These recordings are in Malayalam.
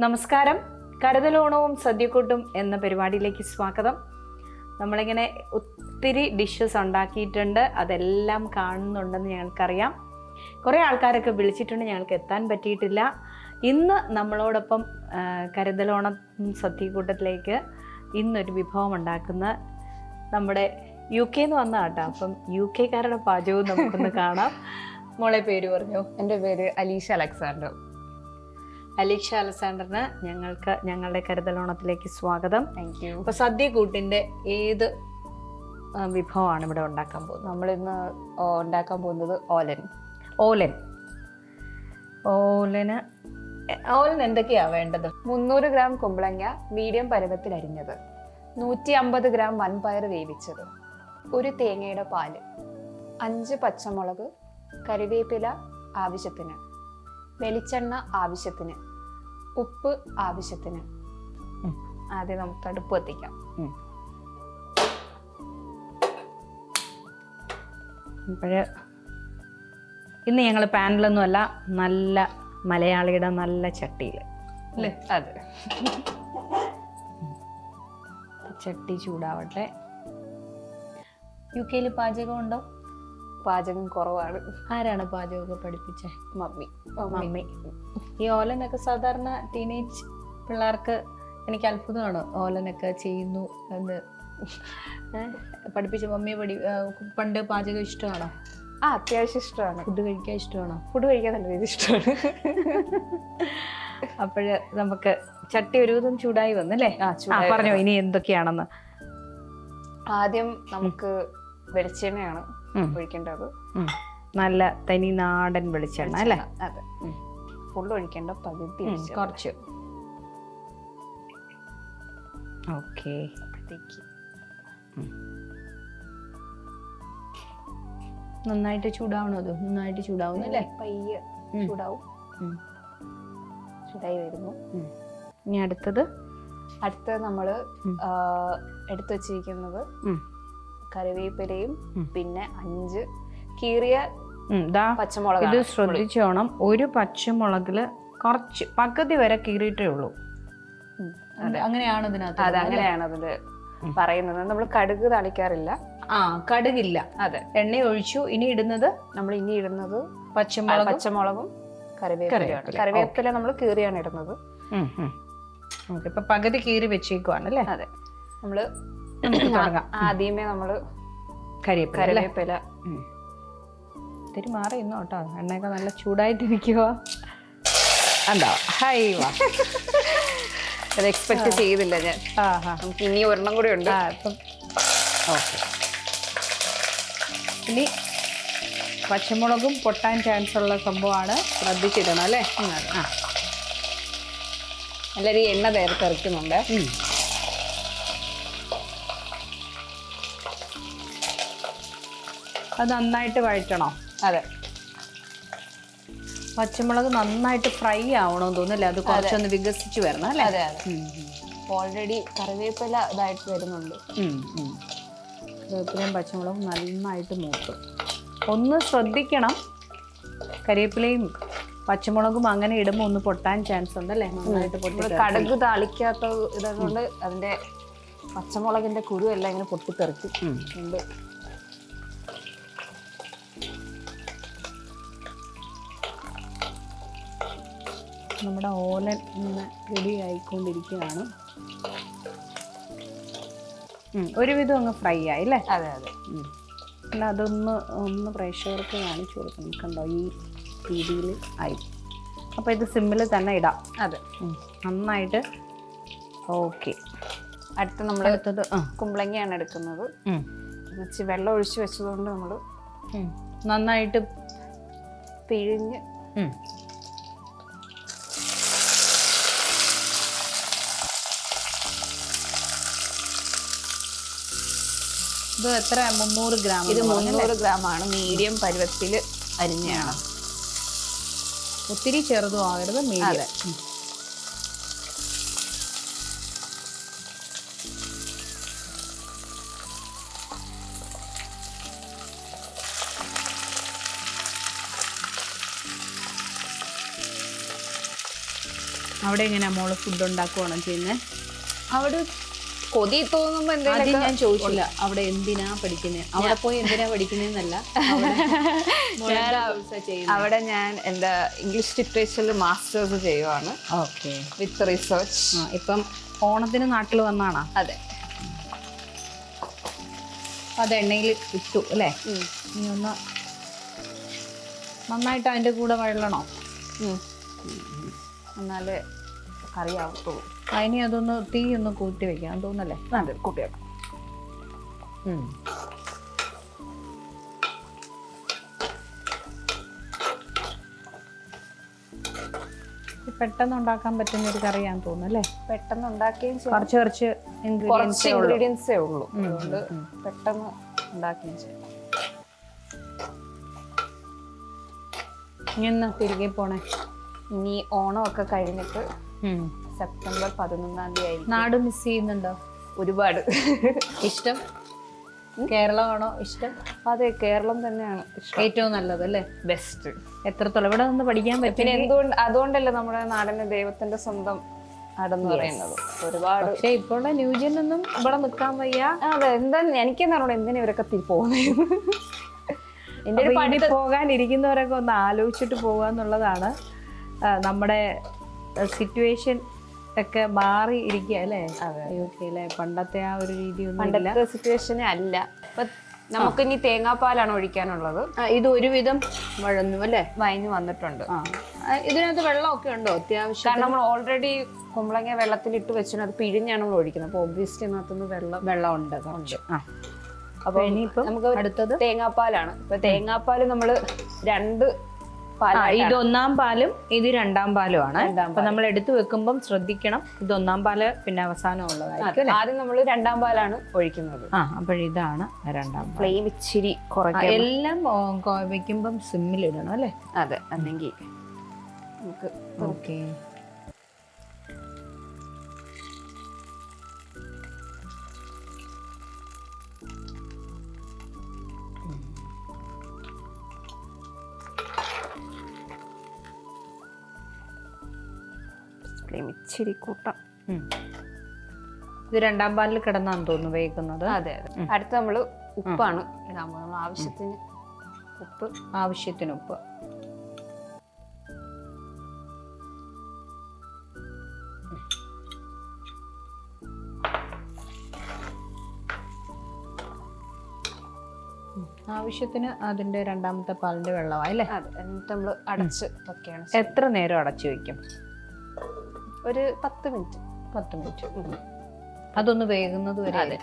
നമസ്കാരം. കരുതലോണവും സദ്യക്കൂട്ടും എന്ന പരിപാടിയിലേക്ക് സ്വാഗതം. നമ്മളിങ്ങനെ ഒത്തിരി ഡിഷസ് ഉണ്ടാക്കിയിട്ടുണ്ട്. അതെല്ലാം കാണുന്നുണ്ടെന്ന് ഞങ്ങൾക്കറിയാം. കുറേ ആൾക്കാരൊക്കെ വിളിച്ചിട്ടുണ്ട് ഞങ്ങൾക്ക് എത്താൻ പറ്റിയിട്ടില്ല. ഇന്ന് നമ്മളോടൊപ്പം കരുതലോണ സദ്യക്കൂട്ടത്തിലേക്ക് ഇന്നൊരു വിഭവം ഉണ്ടാക്കുന്ന നമ്മുടെ യു കെ എന്ന് വന്ന കേട്ടോ. അപ്പം യു കെക്കാരുടെ പാചകവും നമുക്കൊന്ന് കാണാം. മോളെ പേര് പറഞ്ഞു. എന്റെ പേര് അലീഷ അലക്സാണ്ടർ. അലീക്ഷ അലക്സാണ്ടറിന് ഞങ്ങൾക്ക് ഞങ്ങളുടെ കരുതലോണത്തിലേക്ക് സ്വാഗതം. താങ്ക് യു അപ്പൊ സദ്യ കൂട്ടിന്റെ ഏത് വിഭവമാണ് ഇവിടെ ഉണ്ടാക്കാൻ പോകുന്നത്? നമ്മളിന്ന് ഉണ്ടാക്കാൻ പോകുന്നത് ഓലൻ. ഓലൻ. ഓലന് ഓലൻ എന്തൊക്കെയാണ് വേണ്ടത്? മുന്നൂറ് ഗ്രാം കുമ്പളങ്ങ മീഡിയം പരുവത്തിൽ അരിഞ്ഞത്. നൂറ്റി അമ്പത് ഗ്രാം വൻപയർ വേവിച്ചത്. ഒരു തേങ്ങയുടെ പാൽ. അഞ്ച് പച്ചമുളക് കറിവേപ്പില ആവശ്യത്തിന്. വെളിച്ചെണ്ണ ആവശ്യത്തിന്. ഉപ്പ് ആവശ്യത്തിന്. ആദ്യം നമുക്ക് അടുപ്പ് കത്തിക്കാം. അപ്പോഴ് ഇന്ന് ഞങ്ങൾ പാനിലൊന്നുമല്ല നല്ല മലയാളിയുടെ നല്ല ചട്ടിയിൽ അല്ലേ? അതെ. ചട്ടി ചൂടാവട്ടെ. യു കെയിൽ പാചകം ഉണ്ടോ പാചകം കുറവാണ്. ആരാണ് പാചകമൊക്കെ പഠിപ്പിച്ചേ? മമ്മി. മമ്മി. ഈ ഓലനൊക്കെ സാധാരണ ടീനേജ് പിള്ളേർക്ക് എനിക്ക് അത്ഭുതമാണ്. ഓലനൊക്കെ ചെയ്യുന്നു എന്ന്. പഠിപ്പിച്ച മമ്മിയെ പഠി പണ്ട് പാചകം ഇഷ്ടമാണോ? ആ അത്യാവശ്യം ഇഷ്ടമാണ്. ഫുഡ് കഴിക്കാൻ ഇഷ്ടമാണോ? ഫുഡ് കഴിക്കാൻ നല്ല രീതി ഇഷ്ടമാണ്. അപ്പോഴ് നമുക്ക് ചട്ടി ഒരു ഒരുവിധം ചൂടായി വന്നല്ലേ? ആ, പറഞ്ഞു പറഞ്ഞോ ഇനി എന്തൊക്കെയാണെന്ന്. ആദ്യം നമുക്ക് വെളിച്ചെണ്ണയാണ് ഒഴിക്കേണ്ടത്. നല്ല തനി നാടൻ വെളിച്ചെണ്ണ അല്ലേ? അതെ. ഫുൾ ഒഴിക്കേണ്ട പകുതി കുറച്ച്. ഓക്കെ. നന്നായിട്ട് ചൂടാവണോ അത്? നന്നായിട്ട് ചൂടാവുന്നു അല്ലേ? പയ്യെ ചൂടാവും. ചൂടായി വരുന്നു. ഇനി അടുത്തത്? അടുത്തത് നമ്മൾ എടുത്തു വച്ചിരിക്കുന്നത്. കറിവേപ്പിലയും പിന്നെ അഞ്ച്. കീറിയ പച്ചമുളക് ഇത് ശ്രദ്ധിച്ചോണം. ഒരു പച്ചമുളകിൽ കുറച്ച് പകുതി വരെ കീറിയിട്ടേ ഉള്ളൂ. അങ്ങനെയാണ് ഇതിനകത്ത് അതെ അങ്ങനെയാണ് അതിൽ പറയുന്നത്. നമ്മൾ കടുക് തളിക്കാറില്ല. ആ കടുകില്ല. അതെ. എണ്ണ ഒഴിച്ചു. ഇനി ഇടുന്നത്? നമ്മൾ ഇനി ഇടുന്നത് പച്ചമുളക്? പച്ചമുളകും കറിവേപ്പിലയാണ്. കറിവേപ്പില, നമ്മൾ കീറിയാണ് ഇടുന്നത്. ഇപ്പൊ പകുതി കീറി വെച്ചേക്കുവാണ് അല്ലേ? അതെ. നമ്മൾ ആദ്യമേ നമ്മൾ കറിവേപ്പില ഉം. മാറിയിരുന്നു മാറി ഇന്നോ കേട്ടോ. എണ്ണയൊക്കെ നല്ല ചൂടായിട്ടിരിക്കുക ഉണ്ടോ ഹൈ വാ. അത് എക്സ്പെക്ട് ചെയ്തില്ല ഞാൻ. നമുക്ക് ഇനി ഒരെണ്ണം കൂടി ഉണ്ട്. ഓക്കെ. ഇനി പച്ചമുളകും പൊട്ടാൻ ചാൻസ് ഉള്ള സംഭവമാണ്. ശ്രദ്ധിച്ചിടണം അല്ലേ? ആ. എല്ലാവരും ഈ എണ്ണ നേരത്തെ ഇറക്കുന്നുണ്ട് അത് നന്നായിട്ട് വഴറ്റണോ. അതെ. പച്ചമുളക് നന്നായിട്ട് ഫ്രൈ ആവണമെന്ന് തോന്നുന്നില്ല? അത് കുറച്ചൊന്ന് വികസിച്ച് വരണം അല്ലേ? അതെ അതെ. ഓൾറെഡി കറിവേപ്പില ഇതായിട്ട് വരുന്നുണ്ട്. കറിവേപ്പിലയും പച്ചമുളകും നന്നായിട്ട് മൂത്തു. ഒന്ന് ശ്രദ്ധിക്കണം. കറിവേപ്പിലയും പച്ചമുളകും അങ്ങനെ ഇടുമ്പോൾ ഒന്ന് പൊട്ടാൻ ചാൻസ് ഉണ്ട് അല്ലേ? നന്നായിട്ട് പൊട്ടി കടുക് താളിക്കാത്ത ഇതുകൊണ്ട് അതിന്റെ പച്ചമുളകിന്റെ കുരു എല്ലാം ഇങ്ങനെ പൊട്ടിത്തെറിക്കും. ഉണ്ട്. നമ്മുടെ ഓലൻ ഇന്ന് റെഡി ആയിക്കൊണ്ടിരിക്കുകയാണ്. ഒരുവിധം അങ്ങ് ഫ്രൈ ആയി അല്ലേ? അതെ അതെ. അല്ല അതൊന്ന് ഒന്ന് പ്രേക്ഷകർക്ക് കാണിച്ചു കൊടുക്കും. കണ്ടോ ഈ രീതിയിൽ ആയി. അപ്പോൾ ഇത് സിമ്മിൽ തന്നെ ഇടാം. അതെ. നന്നായിട്ട് ഓക്കെ. അടുത്ത നമ്മൾ അടുത്തത് കുമ്പളങ്ങയാണ് എടുക്കുന്നത്. വെച്ച് വെള്ളം ഒഴിച്ച് വെച്ചതുകൊണ്ട് നമ്മൾ നന്നായിട്ട് പിഴിഞ്ഞ് ഇത് എത്ര? മുന്നൂറ് ഗ്രാം ഇത്? മുന്നൂറ് ഗ്രാം ആണ്. മീഡിയം പരുവത്തിൽ അരിഞ്ഞാണ്. ഒത്തിരി ചെറുതും ആകരുത് മീഡിയം. അവിടെ എങ്ങനെയാ മോൾ ഫുഡ് ഉണ്ടാക്കുവാണോ ചെയ്യുന്നത് അവിടെ കൊതി തോന്നുമ്പോ ആദ്യം ഞാൻ ചോദിച്ചില്ല അവിടെ എന്തിനാ പഠിക്കുന്നത് അവിടെ പോയി എന്തിനാ പഠിക്കുന്നതെന്നല്ല അവിടെ ഞാൻ എന്റെ ഇംഗ്ലീഷ് ലിറ്ററേച്ചറിൽ മാസ്റ്റേഴ്സ് ചെയ്യുവാണ്. ഓക്കെ. വിത്ത് റിസർച്ച് ഇപ്പം ഓണത്തിന് നാട്ടിൽ വന്നാണോ? അതെ. അത് എണ്ണയിൽ ഇട്ടു അല്ലേ? ഇനി ഒന്ന് നന്നായിട്ട് അതിന്റെ കൂടെ വെള്ളണോ എന്നാലേ കറിയാവത്തുള്ളൂ അതിനെ അതൊന്ന് തീ ഒന്ന് കൂട്ടി വെക്കാം. തോന്നല്ലേ? അതെ കൂട്ടി വെക്കാം. പെട്ടെന്ന് ഉണ്ടാക്കാൻ പറ്റുന്ന ഒരു കറിയാന്ന് തോന്നുന്നു അല്ലേ പെട്ടെന്ന് ഉണ്ടാക്കുകയും കുറച്ച് കുറച്ച് ഇൻഗ്രീഡിയൻസ് ഇൻഗ്രീഡിയൻസേ ഉള്ളൂ. അതുകൊണ്ട് പെട്ടെന്ന് ഉണ്ടാക്കുകയും ചെയ്യാം. ഇന്ന് തിരികെ പോണേ? ഇനി ഓണമൊക്കെ കഴിഞ്ഞിട്ട് സെപ്റ്റംബർ പതിനൊന്നാം തീയതി നാട് മിസ് ചെയ്യുന്നുണ്ടോ? ഒരുപാട്. ഇഷ്ടം? കേരളമാണോ ഇഷ്ടം? അതെ കേരളം തന്നെയാണ് ഏറ്റവും നല്ലത് അല്ലേ? ബെസ്റ്റ് എത്രത്തോളം? ഇവിടെ നിന്ന് പഠിക്കാൻ പിന്നെ പറ്റില്ല? എന്തുകൊണ്ട് അതുകൊണ്ടല്ലേ നമ്മുടെ നാടിന് ദൈവത്തിന്റെ സ്വന്തം പറയുന്നത്? ഒരുപാട് പക്ഷെ ഇപ്പോഴുള്ള ന്യൂജൻ ഒന്നും ഇവിടെ നിൽക്കാൻ വയ്യ. അതെ എന്താ എനിക്കെന്നാണോ എന്തിനാ ഇവരൊക്കെ പോകുന്നത് ഒരു പണി ഇനി പോകാനിരിക്കുന്നവരൊക്കെ ഒന്ന് ആലോചിച്ചിട്ട് പോകുക എന്നുള്ളതാണ് ആ, നമ്മുടെ സിറ്റുവേഷൻ ഒക്കെ മാറി ഇരിക്കുക അല്ലേ? യു കെയിലെ പണ്ടത്തെ ആ ഒരു രീതി പണ്ടത്തെ സിറ്റുവേഷനെ അല്ല. ഇപ്പൊ നമുക്ക് ഇനി തേങ്ങാപ്പാലാണ് ഒഴിക്കാനുള്ളത്. ഇത് ഒരുവിധം വഴന്നു അല്ലേ? വയഞ്ഞു വന്നിട്ടുണ്ട്. ഇതിനകത്ത് വെള്ളമൊക്കെ ഉണ്ടോ അത്യാവശ്യം കാരണം നമ്മൾ ഓൾറെഡി കുമ്പളങ്ങ വെള്ളത്തിലിട്ട് വെച്ചാൽ അത് പിഴിഞ്ഞാണ് നമ്മൾ ഒഴിക്കുന്നത്. അപ്പൊ ഒബ്വിയസ്ലി അതിനകത്തുനിന്ന് വെള്ളം വെള്ളം ഉണ്ട് ആ. അപ്പൊ ഇനിയിപ്പം നമുക്ക് അടുത്തത്? തേങ്ങാപ്പാലാണ്. ഇപ്പൊ തേങ്ങാപ്പാൽ നമ്മൾ രണ്ട് ഇത് ഒന്നാം പാലും ഇത് രണ്ടാം പാലും ആണ്. അപ്പൊ നമ്മൾ എടുത്തു വെക്കുമ്പോൾ ശ്രദ്ധിക്കണം ഇത് ഒന്നാം പാൽ പിന്നെ അവസാനം ഉള്ളതായിരിക്കും ആദ്യം നമ്മൾ രണ്ടാം പാലാണ് ഒഴിക്കുന്നത്. ആ അപ്പോഴിതാണ് രണ്ടാം ഫ്ലെയിം ഇച്ചിരി ആ, എല്ലാം വെക്കുമ്പം സിമ്മിലിടണം അല്ലേ? അതെ അല്ലെങ്കിൽ നമുക്ക് ഓക്കെ. ഫ്ലെയിം ഇച്ചിരി കൂട്ടാം ഇത് രണ്ടാം പാലിൽ കിടന്നാന്ന് തോന്നുന്നു വേകുന്നത്. അതെ അതെ. അടുത്ത നമ്മൾ ഉപ്പാണ്. ഇടാൻ പോകുന്നത് ആവശ്യത്തിന് ഉപ്പ്. ആവശ്യത്തിന് ഉപ്പ്. ആവശ്യത്തിന് അതിന്റെ രണ്ടാമത്തെ പാലിന്റെ വെള്ളമായി അല്ലേ? എന്നിട്ട് നമ്മൾ അടച്ച് വെക്കുകയാണ് എത്ര നേരം അടച്ചു വെക്കും? ഒരു പത്ത് മിനിറ്റ്. പത്ത് മിനിറ്റ്. അതൊന്ന് വേകുന്നത് വരെ അതെ.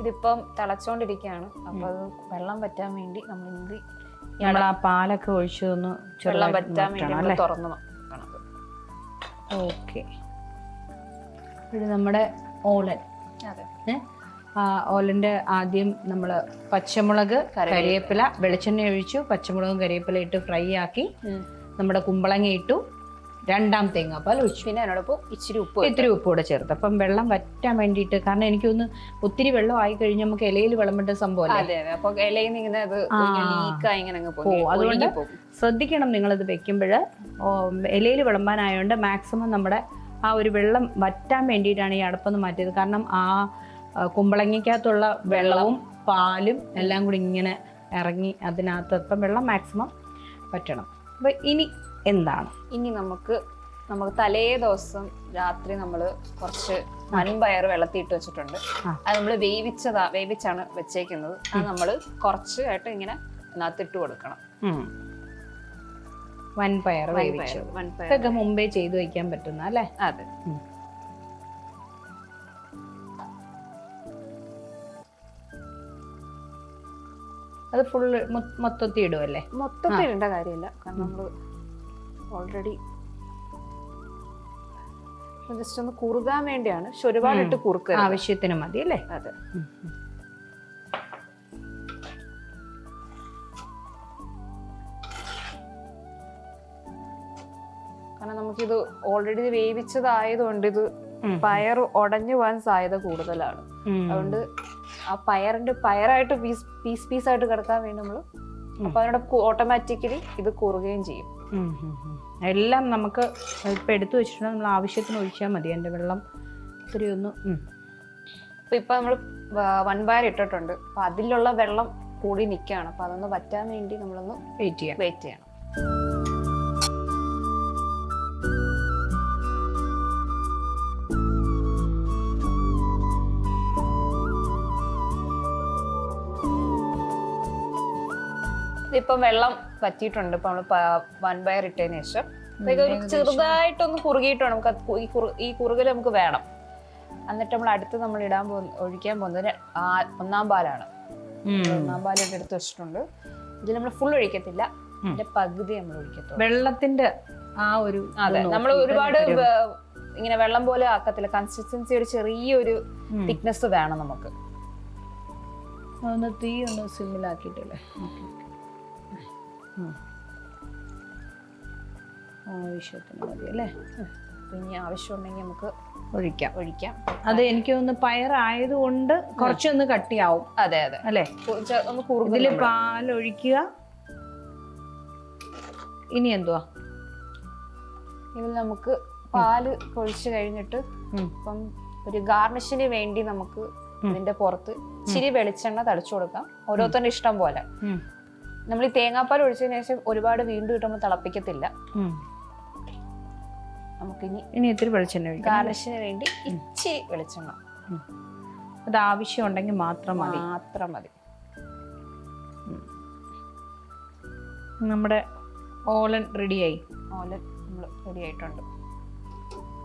ഇതിപ്പം തിളച്ചോണ്ടിരിക്കുകയാണ്. അപ്പൊ അത് വെള്ളം പറ്റാൻ വേണ്ടി നമ്മൾ ഇനി നമ്മൾ ആ പാലൊക്കെ ഒഴിച്ചതൊന്ന് വെള്ളം പറ്റാൻ വേണ്ടി തുറന്നു നമ്മൾ അല്ലേ? തുറന്ന് വെക്കണം. ഓക്കെ. ഇത് നമ്മുടെ ഓലൻ. അതെ. ഓലന്റെ ആദ്യം നമ്മൾ പച്ചമുളക് കറിവേപ്പില. വെളിച്ചെണ്ണ ഒഴിച്ചു പച്ചമുളകും കറിവേപ്പില ഇട്ട് ഫ്രൈ ആക്കി നമ്മുടെ കുമ്പളങ്ങ ഇട്ടു രണ്ടാം തേങ്ങാപ്പാൽ ഒഴിച്ചു. പിന്നെ അതിനോടൊപ്പം ഇച്ചിരി ഉപ്പ് ഇത്തിരി ഉപ്പ് കൂടെ ചേർത്ത്. അപ്പം വെള്ളം വറ്റാൻ വേണ്ടിയിട്ട് കാരണം എനിക്കൊന്ന് ഒത്തിരി വെള്ളം ആയി കഴിഞ്ഞ് നമുക്ക് ഇലയിൽ സംഭവം നിന്ന് ഇങ്ങനെ അത് ലീക്കായി ഇങ്ങനെ പോകും അതുകൊണ്ട് ശ്രദ്ധിക്കണം നിങ്ങളിത് വെക്കുമ്പോൾ. ഇലയിൽ വിളമ്പാനായതുകൊണ്ട് മാക്സിമം നമ്മുടെ ആ ഒരു വെള്ളം വറ്റാൻ വേണ്ടിയിട്ടാണ് ഈ അടപ്പൊന്ന് മാറ്റിയത്. കാരണം ആ, കുമ്പളങ്ങയ്ക്കകത്തുള്ള വെള്ളവും പാലും എല്ലാം കൂടി ഇങ്ങനെ ഇറങ്ങി അതിനകത്ത് ഇപ്പം വെള്ളം മാക്സിമം പറ്റണം. അപ്പം ഇനി എന്താണ്? ഇനി നമുക്ക് നമുക്ക് തലേ ദിവസം രാത്രി നമ്മൾ കുറച്ച് മൺപയർ വെള്ളത്തിയിട്ട് വെച്ചിട്ടുണ്ട്. അത് നമ്മൾ വേവിച്ചതാ വേവിച്ചാണ് വെച്ചേക്കുന്നത്. അത് നമ്മൾ കുറച്ച് ആയിട്ട് ഇങ്ങനെ അതിനകത്തിട്ട് കൊടുക്കണം. വൻപയർ വൻപയർ മുമ്പേ ചെയ്തു വയ്ക്കാൻ പറ്റുന്ന അല്ലേ? അതെ. അത് ഫുള്ള് മൊത്തത്തിൽ ഇടുമല്ലേ മൊത്തത്തിൽ ഇടേണ്ട കാര്യമില്ല. കാരണം നമ്മൾ ഓൾറെഡി ജസ്റ്റ് ഒന്ന് കുറുകാൻ വേണ്ടിയാണ്. പക്ഷെ ഒരുപാടിട്ട് കുറുക്കുക ആവശ്യത്തിന് മതി അല്ലേ? അതെ. കാരണം നമുക്കിത് ഓൾറെഡി വേവിച്ചതായതുകൊണ്ട് ഇത് പയർ ഉടഞ്ഞു പോകാൻ സാധ്യത കൂടുതലാണ്. അതുകൊണ്ട് ആ പയറിന്റെ പയറായിട്ട് പീസ് പീസ് പീസായിട്ട് കിടക്കാൻ വേണ്ടി നമ്മൾ അപ്പൊ അതിനോട് ഓട്ടോമാറ്റിക്കലി ഇത് കുറുകയും ചെയ്യും. എല്ലാം നമുക്ക് ഇപ്പം എടുത്തു വെച്ചിട്ടുണ്ടെങ്കിൽ നമ്മൾ ആവശ്യത്തിന് ഒഴിച്ചാൽ മതി. എന്റെ വെള്ളം ഒത്തിരി ഒന്ന് അപ്പം ഇപ്പം ഇപ്പൊ നമ്മൾ വൺ ബാർ ഇട്ടിട്ടുണ്ട്. അപ്പൊ അതിലുള്ള വെള്ളം കൂടി നിൽക്കുകയാണ് അപ്പൊ അതൊന്ന് വറ്റാൻ വേണ്ടി നമ്മളൊന്ന് വെയിറ്റ് ചെയ്യാം. വെയിറ്റ് ചെയ്യണം. ഇതിപ്പം വെള്ളം പറ്റിയിട്ടുണ്ട് ഇപ്പൊ നമ്മൾ വൺ പയർ ഇട്ടതിന് ശേഷം. ചെറുതായിട്ടൊന്ന് കുറുകിയിട്ടുണ്ട്. നമുക്ക് ഈ കുറു കുറുകൽ നമുക്ക് വേണം. എന്നിട്ട് നമ്മൾ അടുത്ത് നമ്മൾ ഇടാൻ പോകുന്ന ഒഴിക്കാൻ പോകുന്നത് ഒന്നാം പാലാണ്. ഒന്നാം പാലായിട്ട് എടുത്ത് വെച്ചിട്ടുണ്ട്. ഇതിൽ നമ്മൾ ഫുൾ ഒഴിക്കത്തില്ല. ഇതിന്റെ പകുതി നമ്മൾ ഒഴിക്കത്തുള്ളൂ. വെള്ളത്തിന്റെ ആ ഒരു അതെ. നമ്മൾ ഒരുപാട് ഇങ്ങനെ വെള്ളം പോലെ ആക്കത്തില്ല. കൺസിസ്റ്റൻസി ഒരു ചെറിയൊരു. തിക്നെസ് വേണം നമുക്ക്. തീ ഒന്ന് സിമ്മിലാക്കിയിട്ടില്ലേ? ആവശ്യത്തിന് മതി അല്ലേ? പിന്നെ ആവശ്യമുണ്ടെങ്കിൽ നമുക്ക് ഒഴിക്കാം. ഒഴിക്കാം. അത് എനിക്ക് ഒന്ന് പയറായതുകൊണ്ട് കുറച്ചൊന്ന് കട്ടിയാവും. അതെ അതെ. അല്ലേ? ഒന്ന് കൂടുതൽ. പാലൊഴിക്കുക. ഇനി എന്തുവാ? ഇതിൽ നമുക്ക് പാൽ കൊഴിച്ച് കഴിഞ്ഞിട്ട്. ഇപ്പം ഒരു ഗാർണിഷിന് വേണ്ടി നമുക്ക് ഇതിന്റെ പുറത്ത് ഇച്ചിരി വെളിച്ചെണ്ണ തളിച്ചു കൊടുക്കാം. ഓരോരുത്തരുടെ ഇഷ്ടം പോലെ. നമ്മൾ ഈ തേങ്ങാപ്പാൽ ഒഴിച്ചതിന് ശേഷം ഒരുപാട് വീണ്ടും ഇട്ടുമ്പോൾ തിളപ്പിക്കത്തില്ല. ഉം. നമുക്കിനി ഇനി ഇത്തിരി വെളിച്ചെണ്ണ ഒഴിക്കാം ഗാർണിഷിന് വേണ്ടി ഇച്ചിരി വെളിച്ചെണ്ണ. അത് ആവശ്യമുണ്ടെങ്കിൽ മാത്രം മതി. മാത്രം മതി. നമ്മുടെ ഓലൻ റെഡിയായി. ഓലൻ നമ്മൾ റെഡി ആയിട്ടുണ്ട്.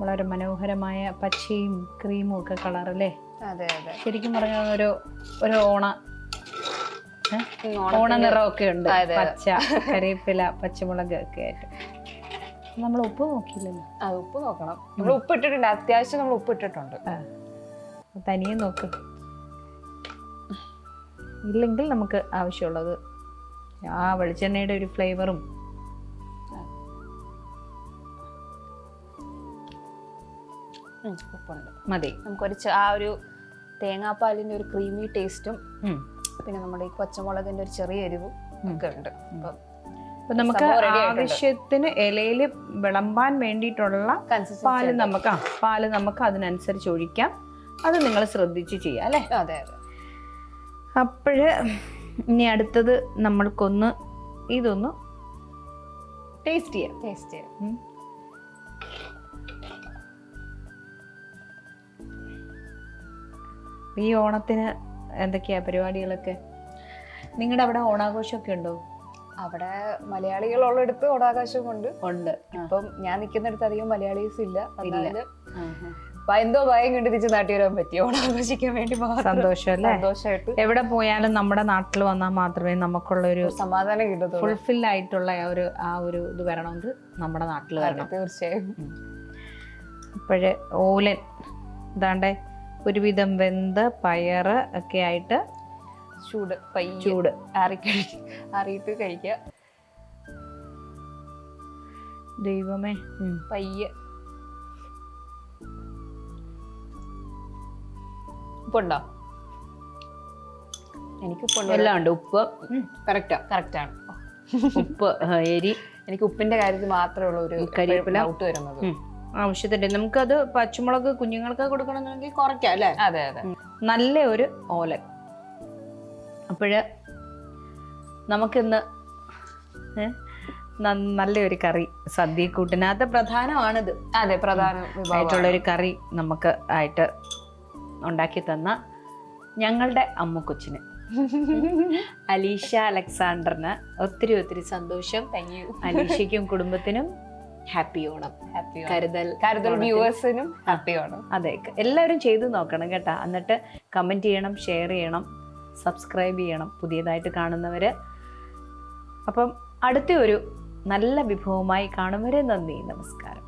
വളരെ മനോഹരമായ പച്ചയും ക്രീമും ഒക്കെ കളറല്ലേ? അതെ അതെ. ശരിക്കും പറഞ്ഞ ഒരു ഒരു ഓണ ഏ? ഈ ഓണ ഓണത്തിന് നിറമൊക്കെ ഉണ്ട്. പച്ച കറിവേപ്പില പച്ചമുളക് ഒക്കെ ആയിട്ട്. നമ്മൾ ഉപ്പ് നോക്കിയില്ലല്ലോ? ആ ഉപ്പ് നോക്കണം. നമ്മൾ ഉപ്പ് ഇട്ടിട്ടുണ്ട്. അത്യാവശ്യം നമ്മൾ ഉപ്പ് ഇട്ടിട്ടുണ്ട്. തനിയെ നോക്ക്. ഇല്ലെങ്കിൽ നമുക്ക് ആവശ്യമുള്ളത് ആ വെളിച്ചെണ്ണയുടെ ഒരു ഫ്ലേവറും. ഉപ്പുണ്ട്. മതി. നമുക്കൊരു ചെ- ആ ഒരു തേങ്ങാപ്പാലിന്റെ ഒരു ക്രീമി ടേസ്റ്റും. പിന്നെ നമ്മുടെ ഈ പച്ചമുളകിന്റെ ഒരു ചെറിയ എരിവ് ഒക്കെ ഉണ്ട്. അപ്പം അപ്പൊ നമുക്ക്. ആവശ്യത്തിന് ഇലയിൽ വിളമ്പാൻ വേണ്ടിയിട്ടുള്ള പാൽ നമുക്ക് ആ പാൽ നമുക്ക് അതിനനുസരിച്ച് ഒഴിക്കാം. അത് നിങ്ങൾ ശ്രദ്ധിച്ച് ചെയ്യാം അല്ലേ? അതെ അതെ. അപ്പോഴ് ഇനി അടുത്തത് നമ്മൾക്കൊന്ന് ഇതൊന്ന് ടേസ്റ്റ് ചെയ്യാം. ടേസ്റ്റ് ചെയ്യാം. ഈ ഓണത്തിന് എന്തൊക്കെയാ പരിപാടികളൊക്കെ? നിങ്ങളുടെ അവിടെ ഓണാഘോഷമൊക്കെ ഉണ്ടോ? അവിടെ മലയാളികളുള്ളിടത്ത് ഓണാഘോഷം കൊണ്ട് ഉണ്ട്. ഇപ്പം ഞാൻ നിൽക്കുന്നിടത്ത് അധികം മലയാളീസ് ഇല്ല. എന്തോ ഭയം കണ്ട് തിരിച്ച് നാട്ടി വരാൻ പറ്റി. ഓണാഘോഷിക്കാൻ വേണ്ടി സന്തോഷം അല്ലേ സന്തോഷമായിട്ട് എവിടെ പോയാലും നമ്മുടെ നാട്ടിൽ വന്നാൽ മാത്രമേ നമുക്കുള്ള ഒരു സമാധാനം കിട്ടത്തുള്ളൂ. ഫുൾഫിൽ ആയിട്ടുള്ള ആ ഒരു ആ ഒരു ഇത് വരണമെങ്കിൽ നമ്മുടെ നാട്ടിൽ വരണം. തീർച്ചയായും. അപ്പോഴേ ഓലൻ ഇതാണ്ടേ ഒരുവിധം വെന്ത പയർ ഒക്കെ ആയിട്ട് ചൂട് ചൂട്. ആറി ആറിയിട്ട് കഴിക്കുക. ദൈവമേ പയ്യ. ഉപ്പുണ്ടോ? എനിക്ക് ഉപ്പുണ്ടോ. എല്ലാം ഉണ്ട്. ഉപ്പ് കറക്റ്റാ. കറക്റ്റാണ് ആണ്. ഉപ്പ് എരി. എനിക്ക് ഉപ്പിന്റെ കാര്യത്തിൽ മാത്രമേ ഉള്ളൂ ഒരു കരിവേപ്പില. ഔട്ട് വരുന്നത്. ആവശ്യത്തിന്റെ നമുക്കത് പച്ചമുളക് കുഞ്ഞുങ്ങൾക്ക് കൊടുക്കണമെന്നുണ്ടെങ്കിൽ കുറയ്ക്കാം അല്ലേ? അതെ അതെ. നല്ല ഒരു ഓലൻ. അപ്പോഴ് നമുക്കിന്ന് നല്ലൊരു കറി സദ്യക്കൂട്ടിനകത്ത് പ്രധാനമാണിത്. അതെ പ്രധാന ആയിട്ടുള്ള ഒരു കറി നമുക്ക് ആയിട്ട് ഉണ്ടാക്കി തന്ന ഞങ്ങളുടെ അമ്മുക്കൊച്ചിന്. അലീഷ അലക്സാണ്ടറിന് ഒത്തിരി ഒത്തിരി സന്തോഷം. താങ്ക് യു അലീഷയ്ക്കും കുടുംബത്തിനും ഹാപ്പി ഓണം. ഹാപ്പി കരുതൽ കരുതൽ വ്യൂവേഴ്സിനും ഹാപ്പി ഓണം. അതെ എല്ലാവരും ചെയ്തു നോക്കണം കേട്ടോ. എന്നിട്ട് കമന്റ് ചെയ്യണം ഷെയർ ചെയ്യണം സബ്സ്ക്രൈബ് ചെയ്യണം. പുതിയതായിട്ട് കാണുന്നവർ അപ്പം അടുത്ത ഒരു നല്ല വിഭവമായി കാണും. വരെ നന്ദി. നമസ്കാരം.